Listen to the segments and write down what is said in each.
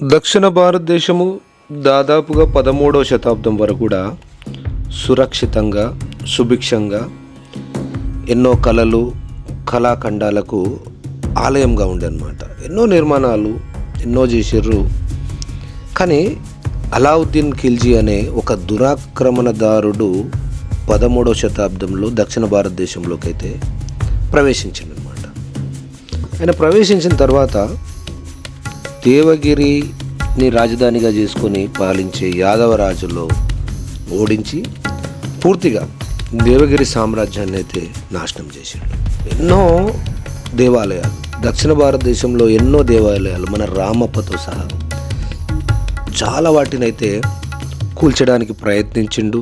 దక్షిణ భారతదేశము దాదాపుగా పదమూడవ శతాబ్దం వరకు కూడా సురక్షితంగా సుభిక్షంగా ఎన్నో కళలు కళాఖండాలకు ఆలయంగా ఉండేనమాట ఎన్నో నిర్మాణాలు ఎన్నో చేసిర్రు. కానీ అలావుద్దీన్ ఖిల్జీ అనే ఒక దురాక్రమణదారుడు పదమూడవ శతాబ్దంలో దక్షిణ భారతదేశంలోకి అయితే ప్రవేశించిందనమాట ఆయన ప్రవేశించిన తర్వాత దేవగిరిని రాజధానిగా చేసుకొని పాలించే యాదవ రాజుల్లో ఓడించి పూర్తిగా దేవగిరి సామ్రాజ్యాన్ని అయితే నాశనం చేశాడు. ఎన్నో దేవాలయాలు దక్షిణ భారతదేశంలో ఎన్నో దేవాలయాలు మన రామప్పతో సహా చాలా వాటిని అయితే కూల్చడానికి ప్రయత్నించిండు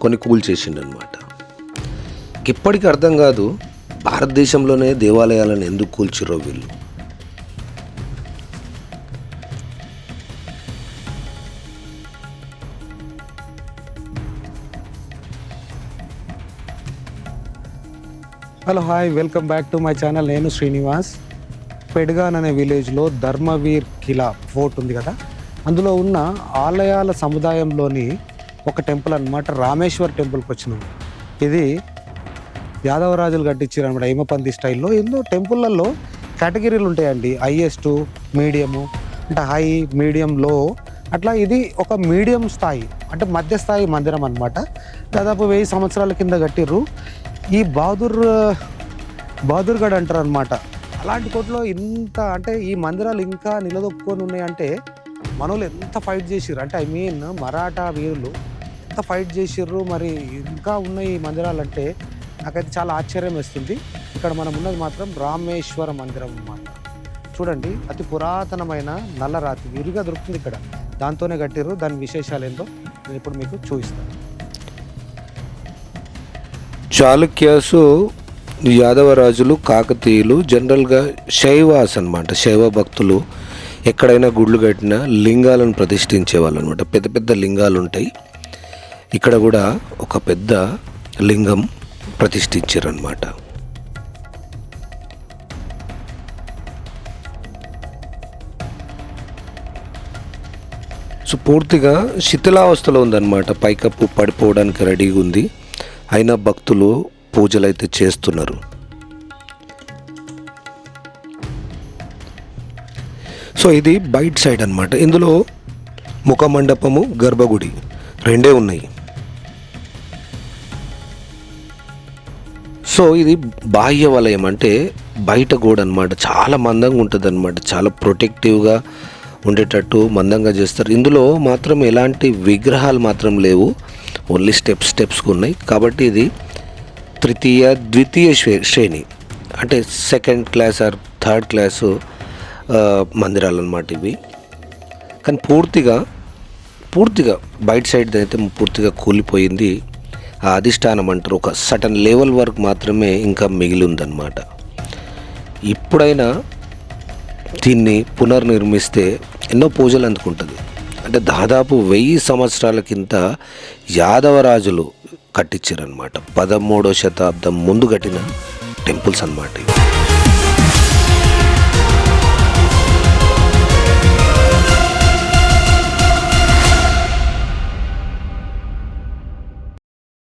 కొన్ని కూల్చేసిండు అనమాట ఇప్పటికీ అర్థం కాదు భారతదేశంలోనే దేవాలయాలను ఎందుకు కూల్చిరో వీళ్ళు. Hello hi welcome back to my channel. నేను శ్రీనివాస్. పెడ్గాన్ అనే విలేజ్లో ధర్మవీర్ కిలా ఫోర్ట్ ఉంది కదా? అందులో ఉన్న ఆలయాల సముదాయంలోని ఒక టెంపుల్ అనమాట రామేశ్వర్ టెంపుల్కి వచ్చినాం. ఇది యాదవరాజులు కట్టించారు అనమాట హైమపంది స్టైల్లో. ఎన్నో టెంపుల్లలో కేటగిరీలు ఉంటాయండి. హైయెస్ట్ మీడియము అంటే హై మీడియం లో. అట్లా ఇది ఒక మీడియం స్థాయి అంటే మధ్యస్థాయి మందిరం అనమాట దాదాపు వెయ్యి సంవత్సరాల కింద కట్టిర్రు. ఈ బహదూర్ బహదూర్గఢ్ అంటారు అనమాట అలాంటి కోట్లో ఇంత అంటే ఈ మందిరాలు ఇంకా నిలదొక్కుని ఉన్నాయంటే మనోళ్ళు ఎంత ఫైట్ చేసిర్రు? అంటే ఐ మీన్ మరాఠా వీరులు ఎంత ఫైట్ చేసిర్రు? మరి ఇంకా ఉన్నాయి ఈ మందిరాలు అంటే నాకైతే చాలా ఆశ్చర్యం వేస్తుంది. ఇక్కడ మనం ఉన్నది మాత్రం రామేశ్వర మందిరం అన్నమాట. చూడండి అతి పురాతనమైన నల్లరాతి విరిగా దొరుకుతుంది ఇక్కడ. దాంతోనే కట్టిర్రు దాని విశేషాలు ఏంటో నేను ఇప్పుడు మీకు చూపిస్తాను. చాళుక్యాసు యాదవరాజులు కాకతీయులు జనరల్గా శైవాస్ అన్నమాట శైవ భక్తులు ఎక్కడైనా గుళ్ళు కట్టినా లింగాలను ప్రతిష్ఠించే వాళ్ళు అనమాట పెద్ద పెద్ద లింగాలు ఉంటాయి. ఇక్కడ కూడా ఒక పెద్ద లింగం ప్రతిష్ఠించారనమాట సో పూర్తిగా శిథిలావస్థలో ఉందన్నమాట. పైకప్పు పడిపోవడానికి రెడీగా ఉంది అయినా భక్తులు పూజలు అయితే చేస్తున్నారు. సో ఇది బయట సైడ్ అన్నమాట. ఇందులో ముఖ మండపము గర్భగుడి రెండే ఉన్నాయి. సో ఇది బాహ్య వలయం అంటే బయట గోడ అనమాట చాలా మందంగా ఉంటుంది అనమాట చాలా ప్రొటెక్టివ్గా ఉండేటట్టు మందంగా చేస్తారు. ఇందులో మాత్రం ఎలాంటి విగ్రహాలు మాత్రం లేవు. ఓన్లీ స్టెప్స్ స్టెప్స్గా ఉన్నాయి. కాబట్టి ఇది తృతీయ ద్వితీయ శ్రే శ్రేణి. అంటే second class or third class మందిరాలు అన్నమాట ఇవి. కానీ పూర్తిగా పూర్తిగా బయట సైడ్ అయితే పూర్తిగా కూలిపోయింది. ఆ అధిష్టానం అంటారు. ఒక సటన్ లెవెల్ వరకు మాత్రమే ఇంకా మిగిలి ఉందన్నమాట ఇప్పుడైనా దీన్ని పునర్నిర్మిస్తే ఎన్నో పూజలు అందుకుంటుంది. అంటే దాదాపు వెయ్యి సంవత్సరాల కింద యాదవరాజులు కట్టించారనమాట పదమూడో శతాబ్దం ముందు కట్టిన టెంపుల్స్ అన్నమాట ఇవి.